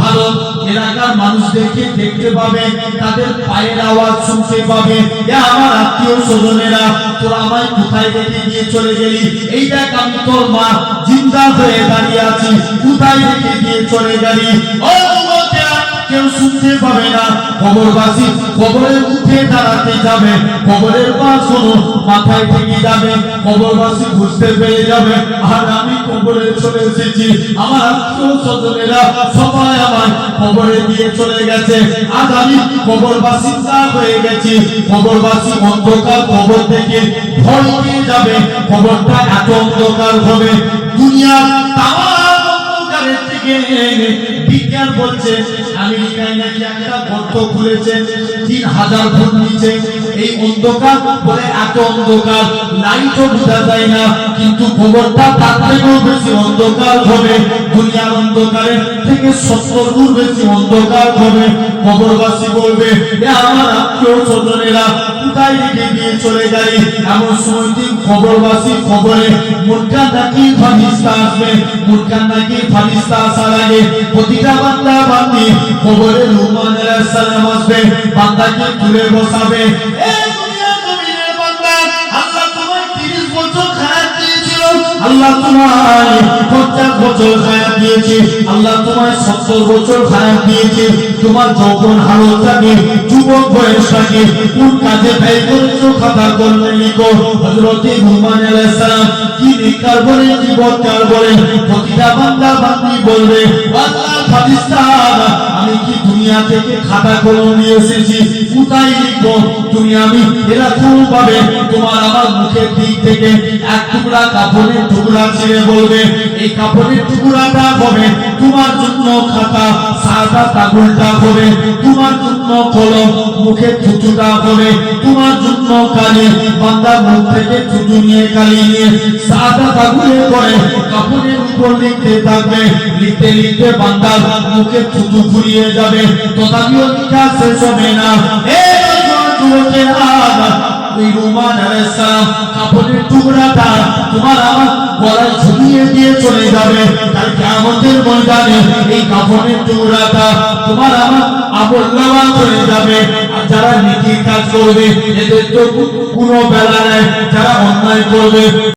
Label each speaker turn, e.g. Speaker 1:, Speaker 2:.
Speaker 1: ভালো এলাকার মানুষদেরকে দেখতে পাবে, তাদের পায়ের আওয়াজ শুনতে পাবে। এ আমার আত্মীয় স্বজনেরা, তোরা আমায় কোথায় দেখে দিয়ে চলে গেলি? এই দেখ আমি তোর মা জিন্দা হয়ে দাঁড়িয়ে আছি, কোথায় দেখে দিয়ে চলে গেলি? ও কেউ শুনতে পাবে না। কবরবাসী কবরে উঠে দাঁড়াতে যাবে। কবরের পাশ কোনো মাথায় থেকে যাবে। কবরবাসী বুঝতে পেরে যাবে। আর আমি কবরে চলে এসেছি। আমার আত্মীয় স্বজনেরা সবাই আমার কবরে দিয়ে চলে গেছে। আজ আমি কবরবাসী তা হয়ে গেছি। কবরবাসী অন্ধকার কবর থেকে ভয় পেয়ে যাবে। কবরটা এত অন্ধকার হবে। দুনিয়ার তামাম বিজ্ঞান বলছে, আমেরিকায় নাকি একটা গর্ত খুলেছে, তিন হাজার ফুট নিচে। এই অন্ধকার বলে এত অন্ধকার লাইটও বোঝা যায় না, কিন্তু খবরটা তার থেকেও বেশি অন্ধকার হবে, দুনিয়ার অন্ধকারের থেকে সত্তর গুণ বেশি অন্ধকার হবে। খবরবাসী বলবে আমার আত্মীয় স্বজনেরা কোথায় রেখে দিয়ে চলে এমন খবরে মুরকা নাকি ফারিস্তা আসবে? মুরকা নাকি ফারিস্তা আসার আগে প্রতিটা বান্দা বান্দি? খবরে রুমান আসবে, বান্দাকে তুলে বসাবে। তোমায় 50 বছর খায়াত দিয়েছে। আল্লাহ তোমায় 70 বছর খায়াত দিয়েছে। তোমার যৌবন হালতটাকে যুবক বয়সটাকে কোন কাজে ব্যয় করেছ খাতা করলে লিখো হযরতে রুমান আলাইহিস সালাম কি নেককার বলে কি বদকার বলে প্রতিটা বান্দা বান্দি বলবে আল্লাহ ফারিস্তা আমি কি দুনিয়া থেকে খাতা কলম নিয়ে এসেছি? কোথায় লিখব? তুমি আমি এরকম ভাবে তোমার আমার মুখের দিক থেকে এক টুকরা কাপড়ের টুকরা ছেড়ে বলবে, এই কাপড়ের টুকরাটা হবে তোমার জন্য খাতা সাদা কাগজটা হবে তোমার জন্য কলম মুখে থুতুটা হবে তোমার জন্য কালি বান্দার মুখ থেকে থুতু নিয়ে কালি নিয়ে সাদা কাগজে করে কাপড়ের উপর লিখতে থাকবে লিখতে লিখতে বান্দার মুখে থুতু ফুরিয়ে যাবে, তথাপিও লেখা শেষ হবে না। ওই রুমান আলাইহিস কাপড়ের টুকরাটা তোমার আমার গলায় ঝুলিয়ে দিয়ে চলে যাবে। তার কিয়ামতের ময়দানে এই কাফনের টুকরাটা তোমার আমার আমল চলে যাবে। আর যারা নেকির কাজ করবে, এদের তো কোনো বেলা নেয় যারা অন্যায় করবে।